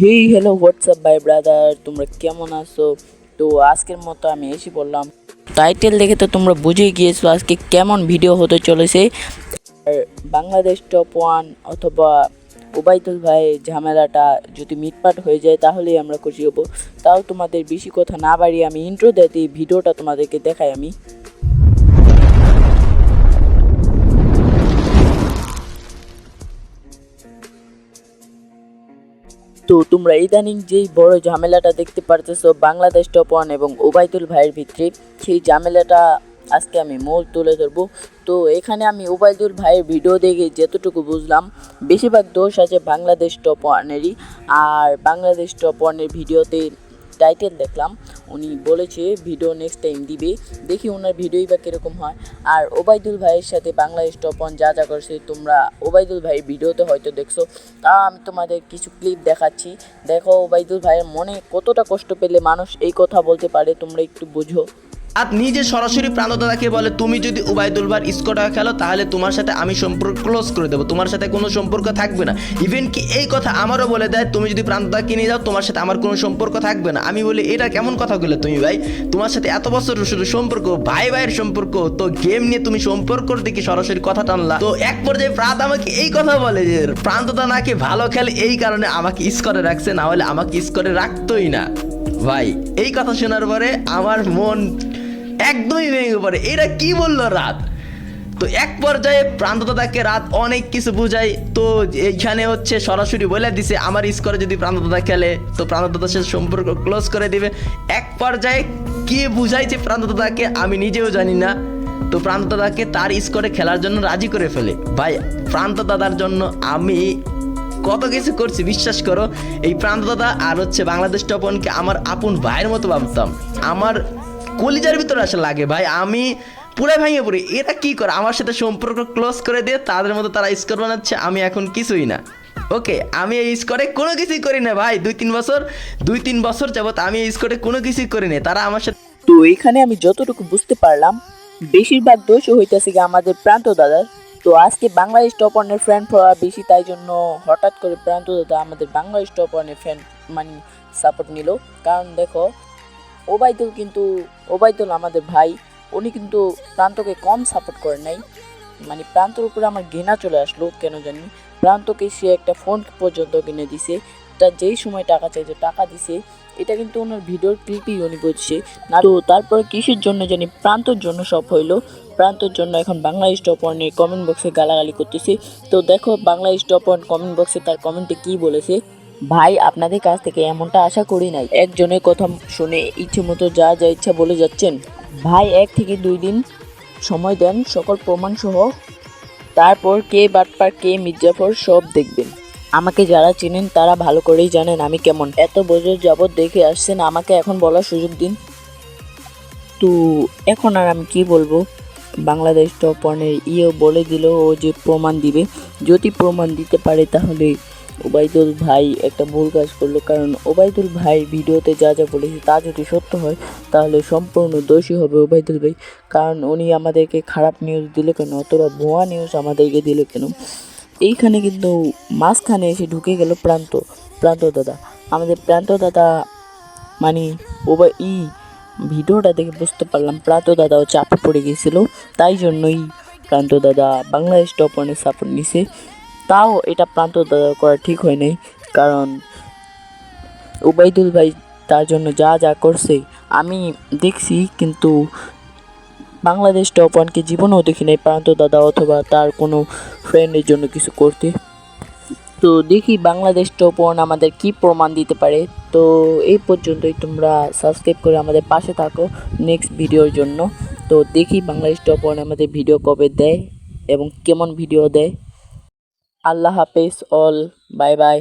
Hey hello WhatsApp bye brother তোমরা কেমন আছো? তো আজকের মতো আমি এসে বললাম টাইটেল দেখে তো তোমরা বুঝেই গিয়েছো আজকে কেমন ভিডিও হতে চলেছে। বাংলাদেশ টপ ওয়ান অথবা ওবায়দুল ভাই ঝামেলাটা যদি মিটপাট হয়ে যায়, তাহলেই আমরা খুশি হব। তাও তোমাদের বেশি কথা না বাড়িয়ে আমি ইন্ট্রো দিতে ভিডিওটা তোমাদেরকে দেখাই আমি। তো তোমরা ইদানিং যেই বড় ঝামেলাটা দেখতে পারতেছো, বাংলাদেশ টপ ওয়ান এবং ওবায়দুল ভাইয়ের ভিতরে সেই ঝামেলাটা আজকে আমি মূল তুলে ধরবো। তো এখানে আমি ওবায়দুল ভাইয়ের ভিডিও দেখে যতটুকু বুঝলাম, বেশিরভাগ দোষ আছে বাংলাদেশ টপ ওয়ানেরই আর বাংলাদেশ টপ ওয়ানের ভিডিওতে টাইটেল দেখলাম, উনি বলেছে ভিডিও নেক্সট টাইম দিবে, দেখি ওনার ভিডিওই বা কীরকম হয়। আর ওবায়দুল ভাইয়ের সাথে বাংলা স্টপন যা যা করছে, তোমরা ওবায়দুল ভাইয়ের ভিডিওতে হয়তো দেখছ। তা আমি তোমাদের কিছু ক্লিপ দেখাচ্ছি। দেখো ওবায়দুল ভাইয়ের মনে কতটা কষ্ট পেলে মানুষ এই কথা বলতে পারে, তোমরা একটু বুঝো। আর নিজে সরাসরি প্রাণদাদাকে বলে, তুমি যদি উবাইদুল ভাই স্কোটা খেলো, তাহলে তোমার সাথে আমি সম্পর্ক ক্লোজ করে দেবো। তোমার সাথে কোনো সম্পর্ক থাকবে না। ইভেন কি এই কথা আমারও বলে দেয়, তুমি যদি প্রাণদাদাকে নিয়ে যাও, তোমার সাথে আমার কোনো সম্পর্ক থাকবে না। আমি বলি, এটা কেমন কথা বলে তুমি ভাই? তোমার সাথে এত বছর শুধু সম্পর্ক, ভাই ভাইয়ের সম্পর্ক, তো গেম নিয়ে তুমি সম্পর্কর দিকে সরাসরি কথা টানলা? তো এক পর্যায়ে প্রাত আমাকে এই কথা বলে যে প্রান্তদা নাকি ভালো খেলে, এই কারণে আমাকে স্কোরে রাখছে, না হলে আমাকে স্কোরে রাখতোই না। ভাই, এই কথা শোনার পরে আমার মন একদমই ভেঙে পড়ে। এটা কি বলল রাত? তো এক পর্যায়ে প্রান্তদাদাকে রাত অনেক কিছু বুঝাই। তো এইখানে হচ্ছে সরাসরি বলে দিছে, আমার স্কোরে যদি প্রান্তদাদা খেলে, তো প্রান্তদাদার সাথে সম্পর্ক ক্লোজ করে দিবে। এক পর্যায়ে কে বুঝাইছে প্রান্তদাদাকে আমি নিজেও জানি না। তো প্রান্তদাদাকে তার স্কোরে খেলার জন্য রাজি করে ফেলে। ভাই প্রান্তদাদার জন্য আমি কত কিছু করছি, বিশ্বাস করো? এই প্রান্ত দাদা আর হচ্ছে বাংলাদেশ টপনকে আমার আপন ভাইয়ের মতো ভাবতাম। আমার কলিজার ভিতরে আসে লাগে ভাই, আমি পুরাই ভেঙে পড়ি। এরা কি করে? আমার সাথে সম্পর্ক ক্লোজ করে দিয়ে তাদের মতো তারা স্কোর বানাচ্ছে, আমি এখন কিছুই না। ওকে আমি এই স্কোরে কোনো কিছুই করি না ভাই। দুই, তিন বছর, দুই, তিন বছর যাবত আমি এই স্কোরে কোনো কিছুই করি না তারা আমার সাথে তো এখানে আমি যতটুকু বুঝতে পারলাম, বেশিরভাগ দোষও হইতেছে আমাদের প্রান্ত দাদার। তো আজকে বাংলাদেশ টপ ওয়ানের ফ্যান ফলোয়ার বেশি, তাই জন্য হঠাৎ করে প্রান্ত দাদা আমাদের বাংলাদেশ টপ ওয়ানের ফ্যান মানে সাপোর্ট নিল। কারণ দেখো ওবায়দুল কিন্তু, ওবায়দুল আমাদের ভাই, উনি কিন্তু প্রান্তকে কম সাপোর্ট করে নাই। মানে প্রান্তর উপরে আমার ঘৃণা চলে আসলো, কেন জানি? প্রান্তকে সে একটা ফোন পর্যন্ত কিনে দিছে তার যেই সময় টাকা চাইছে, টাকা দিছে, এটা কিন্তু ওনার ভিডিওর ক্লিপই উনি বলছে। না, তো তারপরে কিসের জন্য জানি প্রান্তর জন্য সব হইল? প্রান্তর জন্য এখন বাংলাদেশ টপ কমেন্ট বক্সে গালাগালি করতেছে। তো দেখো বাংলাদেশ টপ ওয়ান কমেন্ট বক্সে তার কমেন্টে কি বলেছে? ভাই, আপনাদের কাছ থেকে এমনটা আশা করি নাই। একজনের কথা শুনে ইচ্ছে মতো যা যা ইচ্ছা বলে যাচ্ছেন। ভাই, এক থেকে দুই দিন সময় দেন, সকল প্রমাণ সহ তারপর কে বাটপার, কে মির্জাফর, সব দেখবেন। আমাকে যারা চেনেন তারা ভালো করেই জানেন আমি কেমন। এত বছর যাবৎ দেখে আসছেন, আমাকে এখন বলার সুযোগ দিন। তো এখন আর আমি কি বলব? বাংলাদেশ টপ ওয়ানের ইয়েও বলে দিল ও যে প্রমাণ দিবে। যদি প্রমাণ দিতে পারে তাহলে ওবায়দুল ভাই একটা ভুল কাজ করল, কারণ ওবায়দুল ভাই ভিডিওতে যা যা বলেছে তা যদি সত্য হয়, তাহলে সম্পূর্ণ দোষী হবে ওবায়দুল ভাই। কারণ উনি আমাদেরকে খারাপ নিউজ দিলে কেন অতটা ভুয়া নিউজ আমাদেরকে দিল কেন? এইখানে কিন্তু মাঝখানে এসে ঢুকে গেল প্রান্ত প্রান্ত দাদা। আমাদের প্রান্ত দাদা মানে ওবা ই ভিডিওটা দেখে বুঝতে পারলাম, প্রান্ত দাদাও চাপে পড়ে গেছিল। তাই জন্যই প্রান্ত দাদা বাংলাদেশ টপ ওয়ানের সাপোর্ট নিছে। তাও এটা প্রান্ত করা ঠিক হয় নাই কারণ উবাইদুল ভাই তার জন্য যা যা করছে, আমি দেখছি, কিন্তু বাংলাদেশ টপ ওয়ানকে জীবনেও দেখি নাই, প্রান্ত দাদা অথবা তার কোনো ফ্রেন্ডের জন্য কিছু করতে। তো দেখি বাংলাদেশ টপ ওয়ান আমাদের কি প্রমাণ দিতে পারে। তো এই পর্যন্তই, তোমরা সাবস্ক্রাইব করে আমাদের পাশে থাকো নেক্সট ভিডিওর জন্য। তো দেখি বাংলাদেশ টপ ওয়ান আমাদের ভিডিও কবে দেয় এবং কেমন ভিডিও দেয়। আল্লাহ হাফেজ অল বাই বাই।